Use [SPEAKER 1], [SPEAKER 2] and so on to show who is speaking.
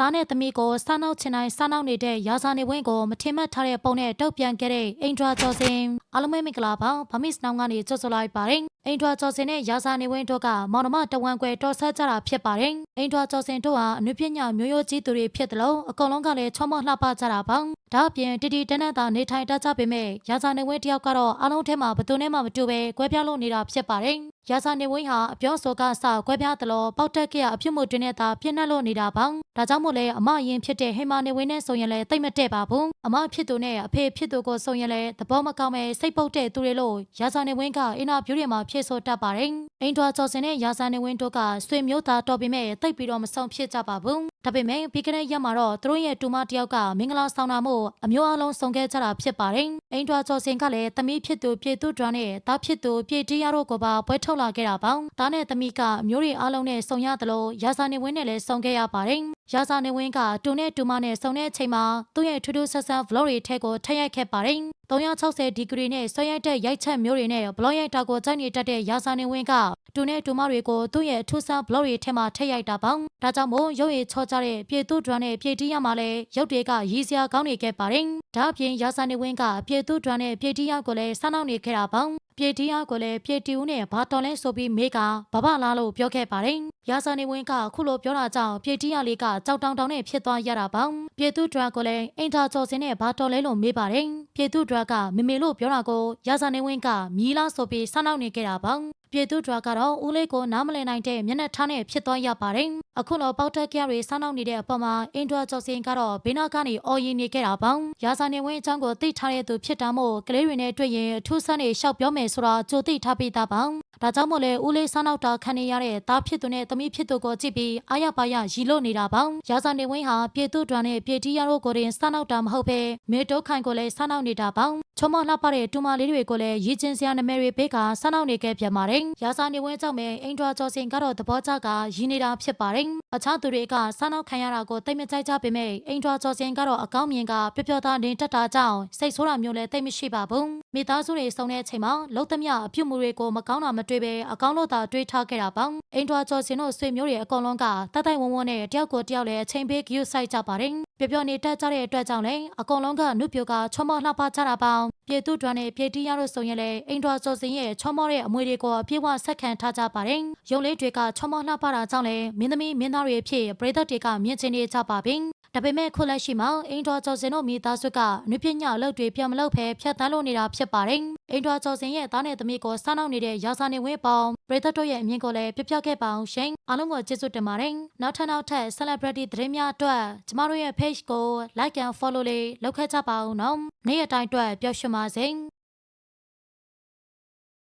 [SPEAKER 1] သားနဲ့သမီးကိုစားနောက်ချင်တိုင်းစားနောက်နေတဲ့ရာဇာနေဝင်းကိုမထင်မှတ်ထားတဲ့ပုံနဲ့တုတ်ပြန်ခဲ့တဲ့အိန္ဒြာကျော်စင်အားလုံးပဲမင်္ဂလာပါဗမစ်နောင်ကနေကြိုဆိုလိုက်ပါတယ်အိန္ဒြာကျော်စင်နဲ့ရာဇာနေဝင်းတို့ကမောင်နှမတဝန်ကွယ်တော်ဆက်ကြတာဖြစ်ပါတယ်အိန္ဒြာကျော်စင်တို့ဟာအနုပညာမျိုးရိုးကြီးသူတွေဖြစ်တယ်လို့အကုန်လုံးကလည်းချောမောလှပကြတာပါဒါအပြင်တီတီတန်းတန်းသာနေထိုင်တတ်ကြပေမဲ့ရာဇာနေဝင်းတယောက်ကတော့အားလုံးထဲမှာဘယ်သူနဲ့မှမတူပဲကွဲပြားလို့နေတာဖြစ်ပါတယ် ရာဇာနေဝင်းဟာအပြောဆိုကအစကွဲပြားတယ်လို့ပေါက်တက်ခဲ့ရအဖြစ်မှုတွင်နဲ့သာပြင်းနှက်လို့နေတာပါဒါကြောင့်မို့လဲအမအရင်ဖြစ်တဲ့ဟိမာနေဝင်းနဲ့ဆိုရင်လည်းတိတ်မတည့်ပါဘူးအမဖြစ်သူနဲ့အဖေဖြစ်သူကိုဆိုရင်လည်းသဘောမကောင်းပဲစိတ်ပုတ်တဲ့သူတွေလို့ရာဇာနေဝင်းကအင်တာဗျူးတွေမှာဖြေဆိုတတ်ပါတယ်အိမ်တော်ကျော်စင်နဲ့ရာဇာနေဝင်းတို့ကဆွေမျိုးသားတော်ပေမဲ့တိတ်ပြီးတော့မဆောင်ဖြစ်ကြပါဘူးဒါပေမဲ့ပြီးကနေ့ရက်မှာတော့သူတို့ရဲ့တူမတယောက်ကမင်္ဂလာဆောင်တာမို့အမျိုးအလုံးဆောင်ခဲ့ကြတာဖြစ်ပါတယ်အိမ်တော်ကျော်စင်ကလည်းသမီးဖြစ်သူပြေသူဒွမ်းနဲ့သားဖြစ်သူပြေတီးရတို့ကိုပါပွဲထုတ်လာခဲ့တာပါဒါနဲ့သမီးကအမျိုးတွေအားလုံးနဲ့ဆုံရတယ်လို့ရာဇာနေဝင်းနဲ့လည်းဆုံခဲ့ရပါတယ်ရာဇာနေဝင်းကတူနဲ့တူမနဲ့ဆုံတဲ့အချိန်မှာသူ့ရဲ့ထူးထူးဆန်းဆန်း vlog တွေထက်ကိုထည့်ရိုက်ခဲ့ပါတယ် 360ဒီဂရီနဲ့ဆွဲရိုက်တဲ့ရိုက်ချက်မျိုးတွေနဲ့ blog ရိုက်တာကိုကြိုက်နေတတ်တဲ့ရာဇာနေဝင်းကတူနဲ့တူမတွေကိုသူ့ရဲ့ထူးဆန်း blog တွေထဲမှာထည့်ရိုက်တာပါဒါကြောင့်မို့ရုပ်ရည်ချောကြတဲ့ပြေသူဒွမ်းနဲ့ပြေတီးရမှာလဲရုပ်တွေကရည်စရာကောင်းနေခဲ့ပါတယ်ဒါအပြင်ရာဇာနေဝင်းကပြေသူဒွမ်းနဲ့ပြေတီးရကိုလည်းစားနောက်နေခဲ့တာပါ ပြေတီးရကိုလည်းပြေတီဦးနဲ့ဘာတော်လဲဆိုပြီးမေးကဘဘလားလို့ပြောခဲ့ပါတယ်ရာဇာနေဝင်းကခုလိုပြောတာကြောင့်ပြေတီးရလေးကကြောက်တောင်တောင်နဲ့ဖြစ်သွားရတာပါပြေသူဒွမ်းကိုလည်းအင်တာကျော်စင်နဲ့ဘာတော်လဲလို့မေးပါတယ်ပြေသူဒွမ်းကမမေလို့ပြောတာကိုရာဇာနေဝင်းကမြီးလားဆိုပြီးစားနောက်နေခဲ့တာပါပြေသူဒရာကတော့ဦးလေးကိုနားမလည်နိုင်တဲ့မျက်နှာထားနဲ့ဖြစ်သွားရပါတယ်။ အခုတော့ပေါက်တက်ကြတွေစားနောက်နေတဲ့အပေါ်မှာအင်ဒရာကျော်စင်ကတော့ဘေးနာကနေအော်ရင်နေခဲ့တာပေါ့။ရာဇာနေဝင်းအချောင်းကိုသိထားတဲ့သူဖြစ်တာမို့ကလေးတွေနဲ့တွေ့ရင်အထူးဆန်းနေရှောက်ပြောမယ်ဆိုတာကြိုသိထားပြီးသားပေါ့။ဒါကြောင့်မို့လဲဦးလေးစားနောက်တာခံနေရတဲ့သားဖြစ်သူနဲ့သမီးဖြစ်သူကိုကြည့်ပြီးအာရပါရရီလို့နေတာပေါ့။ရာဇာနေဝင်းဟာပြေသူဒရာနဲ့ပြေတီရတို့ကိုရင်စားနောက်တာမဟုတ်ပဲမေတိုးခိုင်ကိုလည်းစားနောက်နေတာပေါ့။ချုံမလှပတဲ့တူမလေးတွေကိုလည်းရည်ချင်းစရာနမဲတွေပေးကစားနောက်နေခဲ့ပြန်ပါတယ်။ရာဇာနေဝင်းကြောင့်ပဲအိမ်ထွာကျော်စင်ကတော့သဘောကျကရည်နေတာဖြစ်ပါတယ်။အခြားသူတွေကစားနောက်ခံရတာကိုတိတ်မကြိုက်ကြပေမဲ့အိမ်ထွာကျော်စင်ကတော့အကောင်းမြင်ကပျော်ပျော်သားနေတတ်တာကြောင့်စိတ်ဆိုးတာမျိုးလည်းတိတ်မရှိပါဘူး။မိသားစုတွေစုံတဲ့အချိန်မှာလုံးသမျှအပြုတ်မှုတွေကိုမကောင်းတာမတွေ့ပဲအကောင်းလို့သာတွေးထားခဲ့တာပေါ့။အိမ်ထွာကျော်စင်တို့ဆွေမျိုးတွေအကုန်လုံးကတတ်တိုက်ဝုံဝုံနဲ့တယောက်ကိုတယောက်လည်းအချိန်ပေးဂရုစိုက်ကြပါတယ်။ ပျော်ပျော်နေတတ်ကြတဲ့အတွက်ကြောင့်လည်းအကုန်လုံးကနုပြိုကချောမောလှပကြတာပေါ့။ပြေသူဒွမ်းနဲ့ပြေတီရတို့ဆိုရင်လည်းအိမ်ထွာကျော်စင်ရဲ့ချောမောတဲ့အမွေတွေကိုအပြည့်အဝဆက်ခံထားကြပါတယ်။ရုံလေးတွေကချောမောလှပတာကြောင့်လည်းမင်းသမီးမင်းသားတွေအဖြစ်ပရိသတ်တွေကမြင်ချင်နေကြပါပြီ။ ဒါပေမဲ့ခုလက်ရှိမှာအိမ်တော်ကျော်စင်တို့မိသားစုကအနုပညာအလုပ်တွေပြန်မလုပ်ဖဲဖျက်ဆီးလို့နေတာဖြစ်ပါတယ်။အိမ်တော်ကျော်စင်ရဲ့သားနဲ့သမီးကိုစားနောက်နေတဲ့ရာဇာနေဝင်းပေါင်းပရိသတ်တို့ရဲ့အမြင်ကိုလည်းပြပြခဲ့ပါအောင်ရှင်။အားလုံးကိုကျေးဇူးတင်ပါတယ်။နောက်ထပ်နောက်ထပ် celebrity သတင်းများအတွက်ကျမတို့ရဲ့ page ကို like and follow လေးလုပ်ခဲ့ကြပါဦးနော်။နေ့ရက်တိုင်းအတွက်ပျော်ရွှင်ပါစေ။